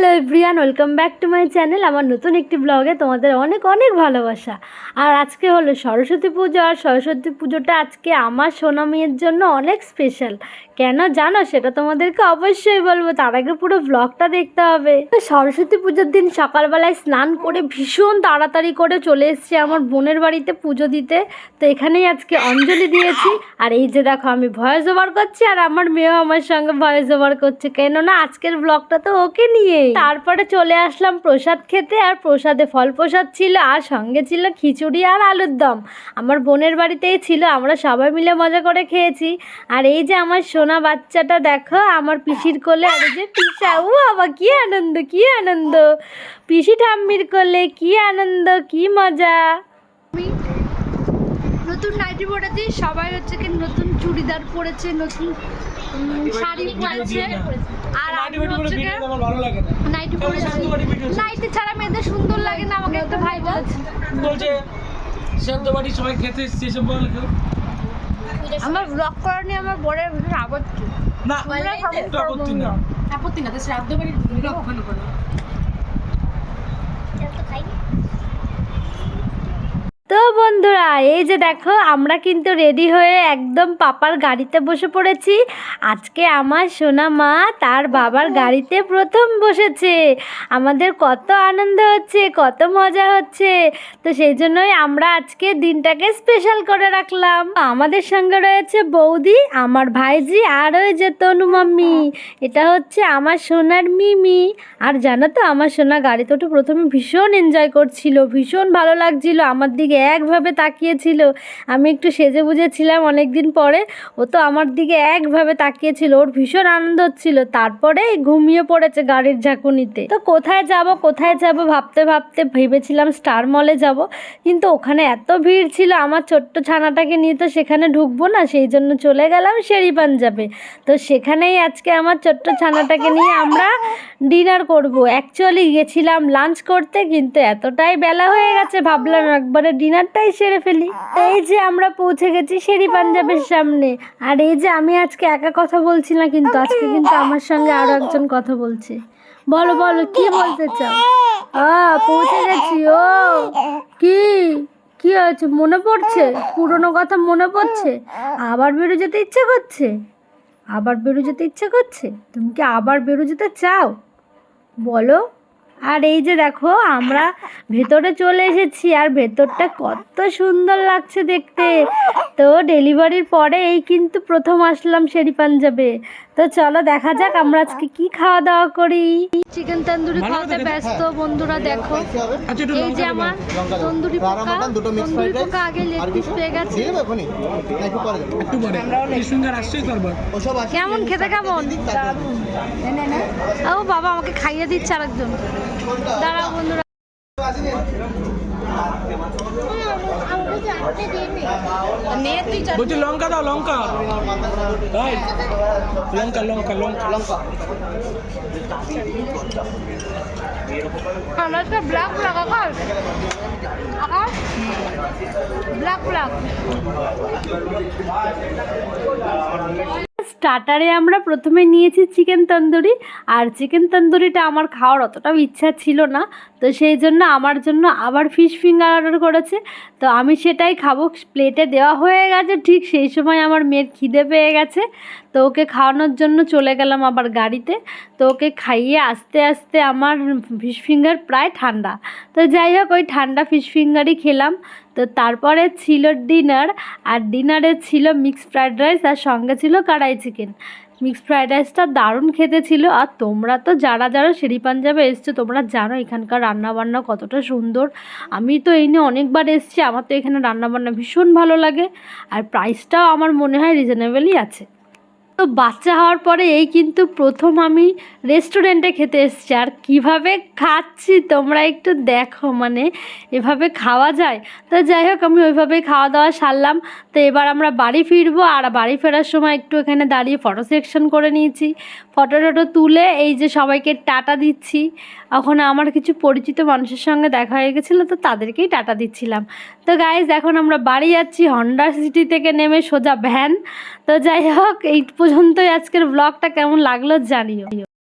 Hello everyone welcome back to my channel আমার নতুন একটি ব্লগে তোমাদের অনেক অনেক ভালোবাসা। আর আজকে হলো সরস্বতী পুজো, আর সরস্বতী পুজোটা আজকে আমার সোনা মেয়ের জন্য অনেক স্পেশাল কেন জানো? সেটা তোমাদেরকে অবশ্যই বলব। তার আগে পুরো ব্লগটা দেখতে হবে। সরস্বতী পুজোর দিন সকালবেলায় স্নান করে ভীষণ তাড়াতাড়ি করে চলে এসেছি আমার বোনের বাড়িতে পুজো দিতে। তো এখানেই আজকে অঞ্জলি দিয়েছি। আর এই যে দেখো, আমি ভয়েস ওভার করছি আর আমার মেয়েও আমার সঙ্গে ভয়েস ওভার করছে। কেননা আজকের ব্লগটা তো ওকে নিয়ে তারপরে চলে আসলাম প্রসাদ খেতে আর প্রসাদে ফল প্রসাদ ছিল আর সঙ্গে ছিল খিচুড়ি আর আলুর দম। আমার বোনের বাড়িতেই ছিল আমরা সবাই মিলে মজা করে খেয়েছি। আর এই যে আমার সোনা বাচ্চাটা দেখো আমার পিসির কোলে আর এই যে পিসা ও বাবা কি আনন্দ কি আনন্দ। পিসি ঠাম্মির কোলে কি আনন্দ কি মজা। নতুন নাইটি পরেছি সবাই হচ্ছে কি নতুন চুড়িদার পরেছে নতুন শাড়ি পরেছে। আর আমি হচ্ছে কি ভালো লাগে না। নাইটি পরেছি। নাইটি ছাড়া মেয়েদের সুন্দর লাগে না আমাকে একটা ভাই বলেছে। বলছে সেদ্ধ বাড়ি সবাই খেতে এসছে এসব বল আমার ব্লগ করা নিয়ে আমার বরের ভীষণ আপত্তি। না। আপত্তি না। আপত্তি না। তো শ্রাদ্ধ বাড়ির ব্লগ ওখানে করো? তো বন্ধুরা এই যে দেখো আমরা কিন্তু রেডি হয়ে একদম পাপার গাড়িতে বসে পড়েছি। আজকে আমার সোনা মা তার বাবার গাড়িতে প্রথম বসেছে। আমাদের কত আনন্দ হচ্ছে কত মজা হচ্ছে। তো সেই জন্যই আমরা আজকে দিনটাকে স্পেশাল করে রাখলাম। আমাদের সঙ্গে রয়েছে বৌদি আমার ভাইজি আর ওই যে তনু মাম্মি। এটা হচ্ছে আমার সোনার মিমি। আর জানো তো আমার সোনা গাড়িতে ওঠে প্রথমে ভীষণ এনজয় করছিল ভীষণ ভালো লাগছিল। আমার দিকে একভাবে তাকিয়েছিল। আমি একটু সেজে বুঝেছিলাম অনেক দিন পরে। ও তো আমার দিকে একভাবে তাকিয়েছিল। ওর ভীষণ আনন্দ হচ্ছিল। তারপরে ঘুমিয়ে পড়েছে গাড়ির ঝাঁকুনিতে। তো কোথায় যাব কোথায় যাব ভাবতে ভাবতে ভেবেছিলাম স্টার মলে যাব। কিন্তু ওখানে এত ভিড় ছিল, আমার ছোট্ট ছানাটাকে নিয়ে তো সেখানে ঢুকবো না, সেই জন্য চলে গেলাম শেরি পাঞ্জাবে। তো সেখানেই আজকে আমার ছোট্ট ছানাটাকে নিয়ে আমরা ডিনার করব। অ্যাকচুয়ালি গেছিলাম লাঞ্চ করতে, কিন্তু এতটাই বেলা হয়ে গেছে, ভাবলাম একবারে ডিনারটাই সেরে ফেলি। এই যে আমরা পৌঁছে গেছি শেরি পাঞ্জাবের সামনে। আর এই যে আমি আজকে একা কথা বলছি না কিন্তু, আজকে কিন্তু আমার সঙ্গে আরও একজন কথা বলছে। বলো বলো, কি বলতে চাও? পৌঁছে গেছি, ও। কি? কি হয়েছে? মনে পড়ছে? পুরনো কথা মনে পড়ছে? আবার বেরো যেতে ইচ্ছে করছে? আবার বেরো যেতে ইচ্ছে করছে? তুমি কি আবার বেরো যেতে চাও? বলো। আর এই যে দেখো আমরা ভেতরে চলে এসেছি আর ভেতরটা কত সুন্দর লাগছে দেখতে। তো ডেলিভারির পরে এই কিন্তু প্রথম আসলাম শেরি পাঞ্জাবে। তো চলো দেখা যাক আমরা আজকে কি খাওয়া দাওয়া করি। চিকেন তন্দুরি খাওয়াতে ব্যস্ত বন্ধুরা দেখো। আচ্ছা এই যে আমার তন্দুরি পোকা তন্দুরি পোকা আগে লেগ পিস পেয়ে গেছে। কেমন খেতে কেমন? ও বাবা আমাকে খাইয়ে দিচ্ছে আরেকজন। দাঁড়াও বন্ধুরা। বলছি লঙ্কা দাও লঙ্কা। এই, লঙ্কা লঙ্কা লঙ্কা। লঙ্কা আমরা আজকে ব্ল্যাক ব্ল্যাক আকাশ। আকাশ? ব্ল্যাক ব্ল্যাক স্টার্টারে আমরা প্রথমে নিয়েছি চিকেন তন্দুরি আর চিকেন তন্দুরিটা আমার খাওয়ার অতটাও ইচ্ছা ছিল না। তো সেই জন্য আমার জন্য আবার ফিশ ফিঙ্গার অর্ডার করেছে। তো আমি সেটাই খাব। প্লেটে দেওয়া হয়ে গেছে, ঠিক সেই সময় আমার মেয়ের খিদে পেয়ে গেছে। তো ওকে খাওয়ানোর জন্য চলে গেলাম আবার গাড়িতে। তো ওকে খাইয়ে আস্তে আস্তে আমার ফিশ ফিঙ্গার প্রায় ঠান্ডা। তো যাই হোক, ওই ঠান্ডা ফিশ ফিঙ্গারই খেলাম। তো তারপরে ছিল ডিনার আর ডিনারে ছিল মিক্স ফ্রাইড রাইস আর সঙ্গে ছিল কড়াই চিকেন মিক্স ফ্রায়েড রাইসটা দারুণ খেতে ছিল। আর তোমরা তো যারা যারা শেরি পাঞ্জাবে এসছো, তোমরা জানো এখানকার রান্নাবান্না কতটা সুন্দর। আমি তো এই নিয়ে অনেকবার এসছি, আমার তো এখানে রান্নাবান্না ভীষণ ভালো লাগে। আর প্রাইসটাও আমার মনে হয় রিজনেবলই আছে। তো বাচ্চা হওয়ার পরে এই কিন্তু প্রথম আমি রেস্টুরেন্টে খেতে এসেছি। আর কীভাবে খাচ্ছি তোমরা একটু দেখো মানে এভাবে খাওয়া যায়। তো যাই হোক, আমি ওইভাবেই খাওয়া দাওয়া সারলাম। তো এবার আমরা বাড়ি ফিরবো আর বাড়ি ফেরার সময় একটু এখানে দাঁড়িয়ে ফটো সেকশন করে নিয়েছি। ফটো টটো তুলে এই যে সবাইকে টাটা দিচ্ছি। ওখানে আমার কিছু পরিচিত মানুষের সঙ্গে দেখা হয়ে গেছিল, তো তাদেরকেই টাটা দিচ্ছিলাম। তো গাইজ এখন আমরা বাড়ি যাচ্ছি হন্ডা সিটি থেকে নেমে সোজা ভ্যান তো যাই হোক, এই পর্যন্তই আজকের ব্লগটা কেমন লাগল জানিও।